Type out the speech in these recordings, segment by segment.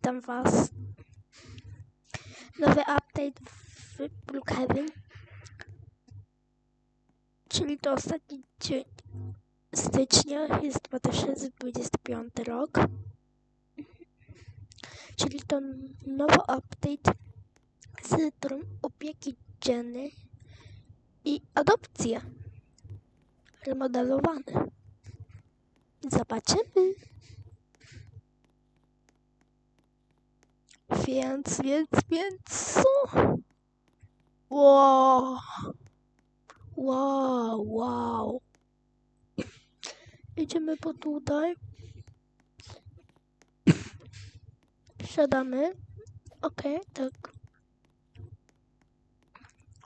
Witam Was. Nowy update w Brookhaven. Czyli to ostatni dzień stycznia, jest 2025 rok. Czyli to nowy update z centrum opieki dziennej i adopcja remodelowany. Zobaczymy. Więc, więc, więc co? Wow. Wow, wow. Idziemy po tutaj. Siadamy. Okej, tak.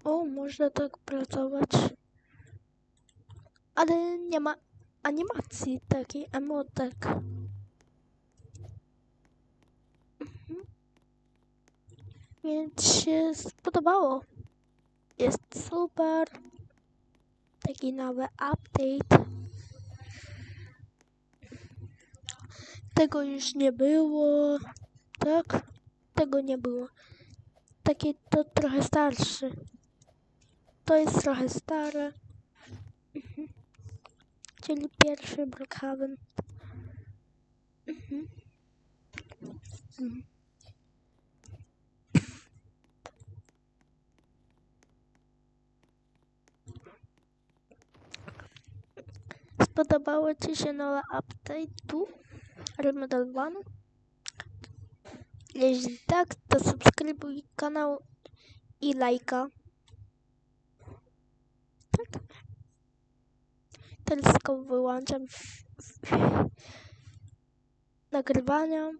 O, można tak pracować. Ale nie ma animacji takiej emotek. Więc się spodobało. Jest super. Taki nowy update. Tego już nie było. Tak? Tego nie było. Taki to trochę starszy. To jest trochę stare. Czyli pierwszy Brookhaven. Mhm. Mhm. Spodobało Ci się nowe update'u remodelowany? Jeśli tak, to subskrybuj kanał i lajka. Tak. Teraz tylko wyłączam nagrywania.